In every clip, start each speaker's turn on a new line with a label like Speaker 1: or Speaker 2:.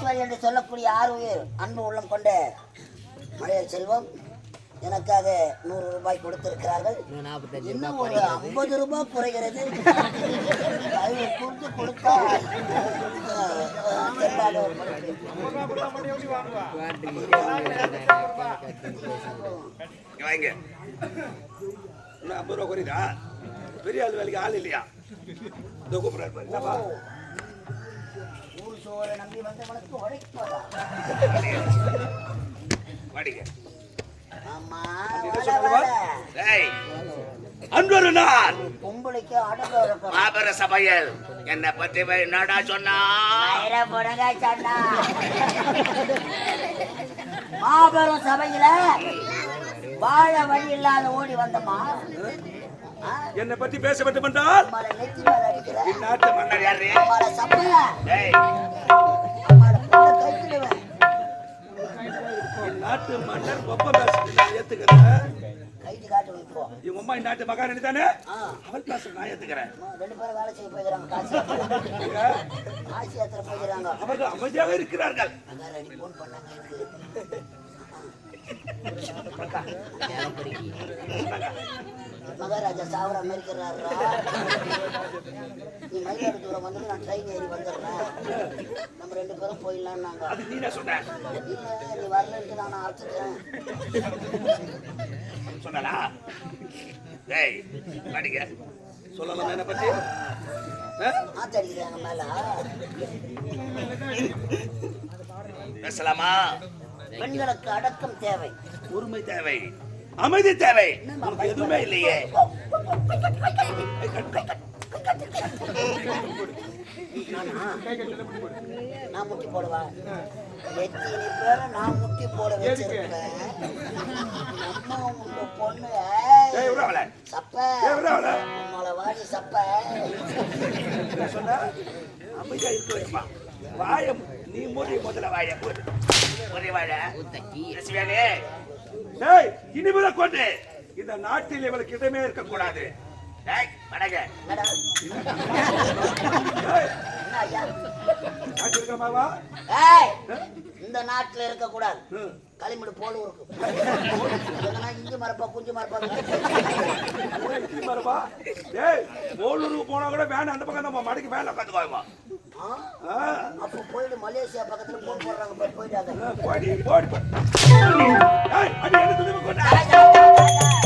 Speaker 1: ஈஸ்வரி என்று சொல்லக்கூடிய ஆறு உயிர் அன்பு உள்ளம் கொண்ட மலையர் செல்வம் எனக்காக நூறு ரூபாய் கொடுத்திருக்கிறார்கள். இன்னும் ஒரு ஐம்பது ரூபாய் குறைகிறது. அதை கொடுத்து கொடுத்தா
Speaker 2: இன்னும் ஐம்பது ரூபா குறையுதா பெரிய ஆள் வேலைக்கு ஆள் இல்லையா? இதோ கூப்பிடுறாரு
Speaker 1: சோறை நம்பி வந்தவனுக்கு உழைப்பதா? ஆமா
Speaker 2: அன்பொரு நாள்.
Speaker 1: பொம்பளைக்கு அடங்க இருக்கும்
Speaker 2: மாபெர சபையல் என்னை பத்தி போய் என்னடா சொன்னா?
Speaker 1: புடுங்க சொன்னா. மாபெரும் சபையில வாழ வழி இல்லாத ஓடி வந்தமா
Speaker 2: என்னை பத்தி பேச வேண்டும் என்றால் மன்னர் யாரு? நாட்டு மன்னர் ஒப்ப பேசுறது ஏத்துக்கிறேன்.
Speaker 1: கைட்டு காட்டு வைப்போம்
Speaker 2: இவங்க அம்மா நாட்டு மகாராணி தானே? அவள் பேசுற நான் ஏத்துக்கிறேன்.
Speaker 1: ரெண்டு பேரும் வேலை செய்ய போயிடுறாங்க காசு காசு ஏத்துற போயிடுறாங்க.
Speaker 2: அவர்கள் அமைதியாக இருக்கிறார்கள்.
Speaker 1: மகாராணி போன் பண்ணாங்க எனக்கு. மகாராஜா சாவர அமெரிக்கிறாரா நீ மயிலாடுதுறை வந்து நான் ட்ரெயின் ஏறி வந்துடுறேன். நம்ம ரெண்டு பேரும் போயிடலாம்னாங்க
Speaker 2: அது நீ என்ன சொன்ன.
Speaker 1: இல்லை நீ வரலன்ட்டு நான் அழைச்சிட்டேன்
Speaker 2: வாடிங்க சொல்லலாம் என்ன பத்தி? ஆ?
Speaker 1: ஆத்தடிக்கிறாங்க மேல.
Speaker 2: பேசலாமா?
Speaker 1: பெண்களுக்கு அடக்கம் தேவை.
Speaker 2: உரிமை தேவை. அமைதி தேவை. உனக்கு எதுவுமே இல்லையே.
Speaker 1: நானா? நான் முட்டி போடுவேன் எத்தனை பேரை நான் முட்டி போட வச்சிருப்பேன் உங்க பொண்ணு சப்ப.
Speaker 2: ஏய் விடாவல
Speaker 1: உங்களை வாடி சப்ப.
Speaker 2: சொன்ன? அமைதியா இருக்க வைப்பா வாய நீ மூடி முதல்ல வாய மூடு. ஒரே வாழ பேசுவேனே இனிமேல கொண்டு. இந்த நாட்டில் இவளுக்கு இடமே இருக்க கூடாது
Speaker 1: ஏய், இந்த நாட்டுல இருக்க கூடாது
Speaker 2: ம்.
Speaker 1: களிமடு போல இருக்கும் இஞ்சி மரப்பா குஞ்சு மரப்பா?
Speaker 2: இட்லி மரபா டேய் போலூருக்கு போனா கூட வேன் அந்த பக்கம் நம்ம மடிக்கு மேல?
Speaker 1: ஆ அப்போ போயிட்டு மலேசியா பக்கத்துல போன் போடுறாங்க போய் போயிட்டாங்க
Speaker 2: போடி போடி அடி என்ன துணி கொண்டா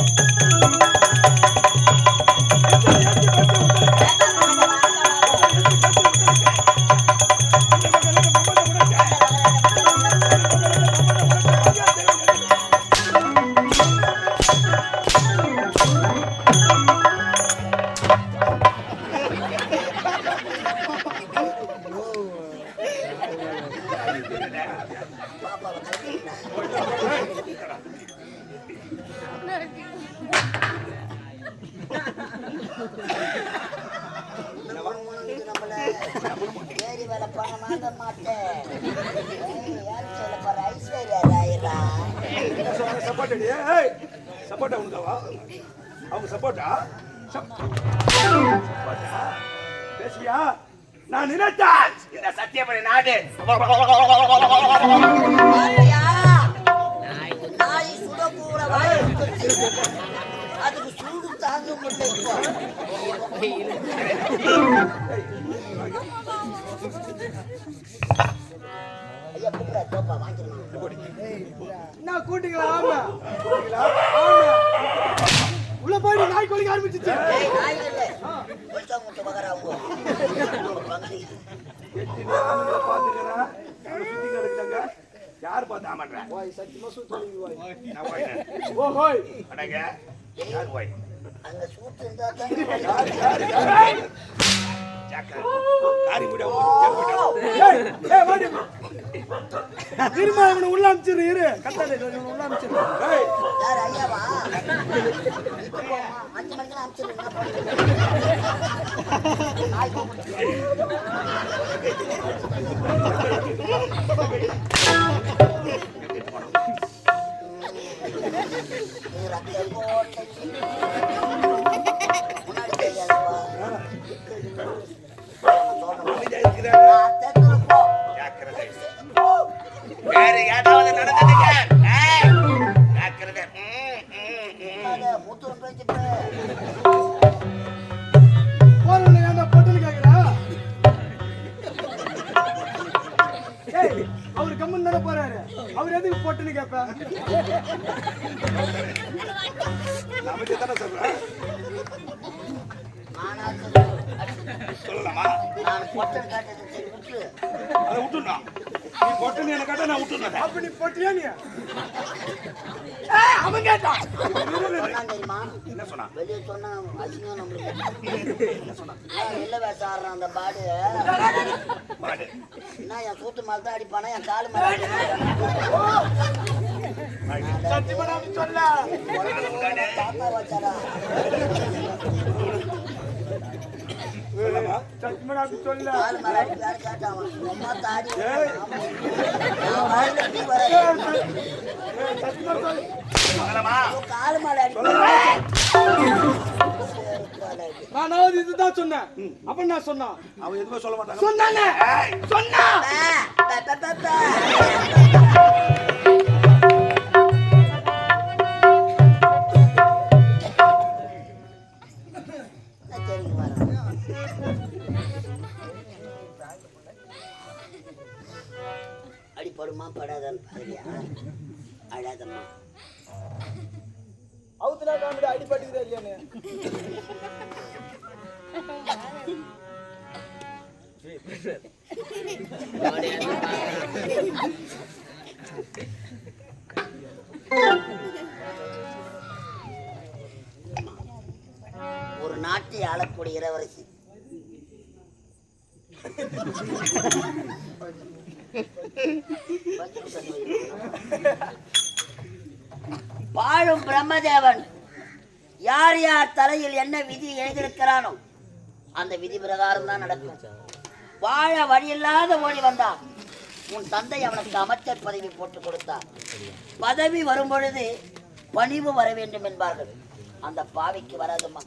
Speaker 2: அடி ஏய் சப்போர்ட்டா உனக்கவா? அவங்க சப்போர்ட்டா சப்போர்ட்டா பேசுவியா நான் நினைத்தேன் இந்த சத்தியமணி நாடு.
Speaker 1: அதுக்கு சூடு தாங்க முடியல.
Speaker 3: என்ன கூட்டிங்களா ஆமா ஆமா உள்ள போய் நாய் கொலிக்க ஆரம்பிச்சிச்சு.
Speaker 1: ஏய் நாய் இல்லை. ஒழுக்கா முட்டை மகரா அவங்க
Speaker 2: எத்தனை ஆளுங்களை பார்த்துக்கிறேன் யாரும் சுத்தி கிடக்குறாங்க யார் பார்த்து ஆமாட்றேன்
Speaker 3: சத்தியமா சொல்லி
Speaker 2: நான் போயினேன்
Speaker 3: ஓ ஹோய்.
Speaker 2: அடங்க யார் போய்
Speaker 1: அங்க சூட்டு இருந்தா தான்
Speaker 2: யார் யார் யார் ஜாக்கா காரி முடி
Speaker 3: ஏய் ஏய் வாடி. திரும்ப அவனை உள்ள அமிச்சிரு இரு. கத்தாதே இவனை உள்ள அமிச்சிரு
Speaker 1: ஐயாவா
Speaker 2: சொல்லலாமா
Speaker 1: நான் பொட்டல் காட்டுறது விட்டு
Speaker 2: அதை நீ என்ன கேட்டா நான் விட்டுடணும்
Speaker 3: அப்ப நீ பொட்டியா நீ
Speaker 2: அவன் கேட்டான்
Speaker 1: சொன்னான் தெரியுமா
Speaker 2: என்ன சொன்னான்
Speaker 1: வெளியே சொன்னா அசிங்கம் நம்மளுக்கு நான் வெளில வேச ஆடுறான் அந்த பாடு
Speaker 2: பாடு
Speaker 1: என்ன என் சூத்து மேல தான் அடிப்பானா? என் காலு மேல
Speaker 3: சத்தியமா நான் சொல்ல சத்தியமா நான் சொல்ல.
Speaker 1: நான்
Speaker 3: சத்தியமா இதுதான் சொன்னேன். அப்ப நான் சொன்னான்.
Speaker 2: அவன் எதுவுமே சொல்ல மாட்டாங்க.
Speaker 3: சொன்னானே சொன்னா
Speaker 1: ஒரு நாட்டை ஆளக்கூடிய இளவரசி. வாழும் பிரம்மதேவன். யார் யார் தலையில் என்ன விதி எழுதியிருக்கிறானோ அந்த விதி பிரகாரம் தான் நடக்கும். வாழ வழியில்லாத ஓடி வந்தான். உன் தந்தை அவனுக்கு அமைச்சர் பதவி போட்டு கொடுத்தார் பதவி வரும் பொழுது பணிவு வர வேண்டும் என்பார்கள். அந்த பாவிக்கு வராதுமா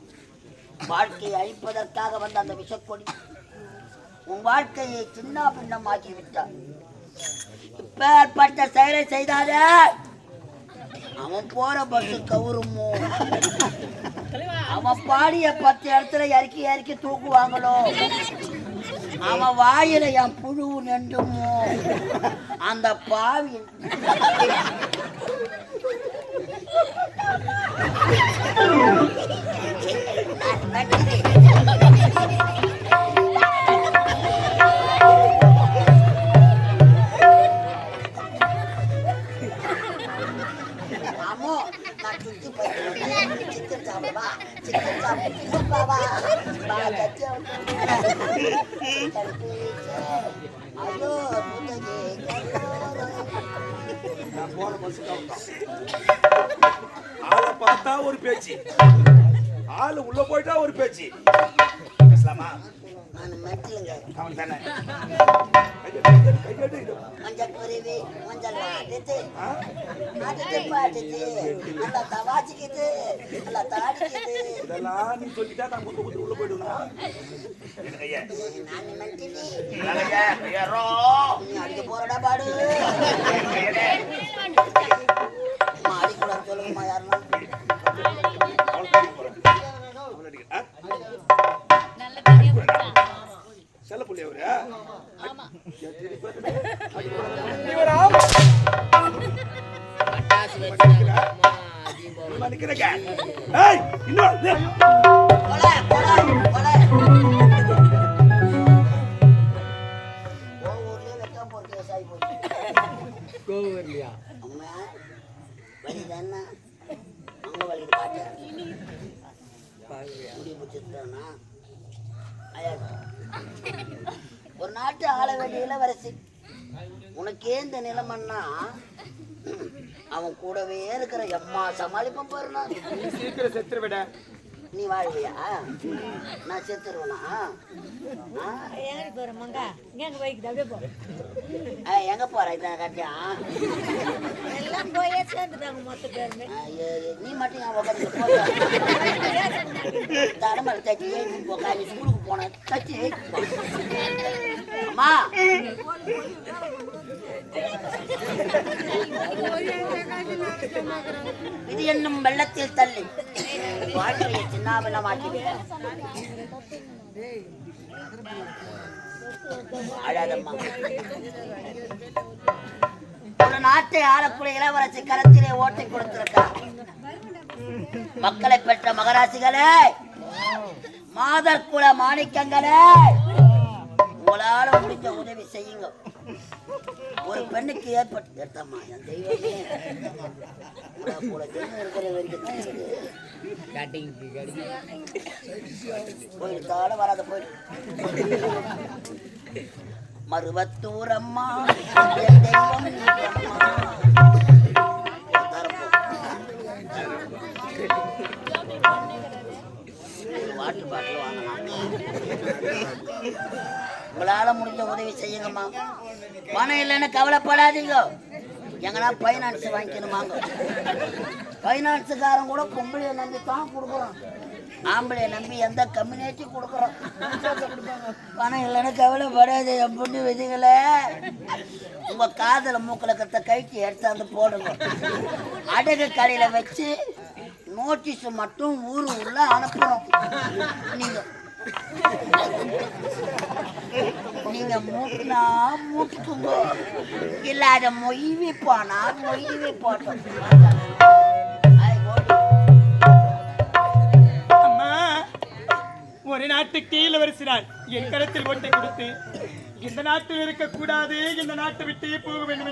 Speaker 1: வாழ்க்கையை அழிப்பதற்காக வந்த அந்த விஷக்கொடி. உன் வாழ்க்கையை சின்ன பின்னம் ஆக்கிவிட்டார் இப்பேற்பட்ட செயலை செய்தாதே. அவன் போற பஸ் கவுருமோ? அவன் பாடிய பத்து இடத்துல இறக்கி இறக்கி தூக்குவாங்களோ? அவன் வாயில என் புழு நெண்டுமோ அந்த பாவி. அம்மோ
Speaker 2: ஆளை பார்த்தா ஒரு பேச்சு. ஆளு உள்ள போயிட்டா ஒரு பேச்சு. பேசலாமா அவன் தானே கையெடு, கையெடு, கையெடு. இது.
Speaker 1: மஞ்சள் குருவி மஞ்சள் ஆடுது
Speaker 2: ஆ?
Speaker 1: ஆடுது பாடுது நல்லா தவாச்சிக்குது நல்லா தாடிக்குது
Speaker 2: இதெல்லாம் நீ சொல்லிட்டா நான் குத்து குத்து உள்ள போயிடுவேன் எடு கையை.
Speaker 1: நான் மெட்டிலி
Speaker 2: இதான் கையை, கையறோ.
Speaker 1: நீ அடிக்க போறடா பாடு
Speaker 2: கையெடு.
Speaker 1: அம்மா அடிக்கூடாது சொல்லுங்கம்மா யாருன்னா பிடிச்சிருந்தானா ஒரு நாட்டு ஆள வேண்டிய இளவரசி. உனக்கே இந்த நிலைமன்னா அவன் கூடவே இருக்கிற எம்மா சமாளிப்பம் பாரு நான்
Speaker 3: நீ சீக்கிரம் செத்துரு விட
Speaker 1: நீ வாழ்வியா? நான் செத்துருவேனா? ஆ?
Speaker 4: ஏறி போறோமாங்க இங்க வைக்குது அப்படியே போ.
Speaker 1: எங்க போற இதான் கட்டியா
Speaker 4: எல்லாம் போயே சேர்ந்துட்டாங்க மொத்த பேருமே.
Speaker 1: நீ மட்டும் என் உட்காந்து தலைமையில் தச்சு ஏறி போக்கா நீ ஸ்கூலுக்கு போன தச்சு ஏறி போ. இது என்னும் வெள்ளத்தில் தள்ளி. வாழ்க்கையை சின்னாபலமாக்கி அழாதம்மா. ஒரு நாட்டை ஆளக்கூடிய இளவரசி கரத்திலே ஓட்டை கொடுத்திருக்கார் மக்களை பெற்ற மகராசிகளே மாதர் குல மாணிக்கங்களே உங்களால முடிஞ்ச உதவி செய்யுங்க. ஒரு பெண்ணுக்கு ஏற்பட்டு எடுத்தம்மா என் தெய்வமே. தெய்வம் இருக்கிற வரைக்கும் தான் வராத போயிடு. மருவத்தூர் அம்மா தெய்வம் நீ அம்மா. தரப்போ. ஒரு பாட்டில் வாங்கலாம். உங்களால முடிஞ்ச உதவி செய்யுங்கம்மா. பணம் இல்லைன்னு கவலைப்படாதீங்க. எங்கன்னா ஃபைனான்ஸ் வாங்கிக்கணுமாங்க. ஃபைனான்ஸுக்காரன் கூட பொம்பளையை நம்பி தான் கொடுக்குறோம். ஆம்பளையை நம்பி எந்த கம்யூனிட்டி கொடுக்குறோம். பணம் இல்லைன்னு கவலைப்படாது என் பொண்ணு விதிகளை. உங்க காதல மூக்கில் கத்த கைக்கு எடுத்தாந்து போடுங்க. அடகு கடையில வச்சு நோட்டீஸ் மட்டும் ஊரு உள்ள அனுப்பணும். நீங்க நீங்க மூட்டினா மூட்டுக்குங்க. இல்லாத மொய்வி போனா மொய்வி போட்டோம்
Speaker 5: அம்மா ஒரு கீழே வரிசினார். என் கருத்தில் ஒட்டை கொடுத்து இந்த நாட்டில் இருக்கக்கூடாது இந்த நாட்டை விட்டு போக வேண்டும்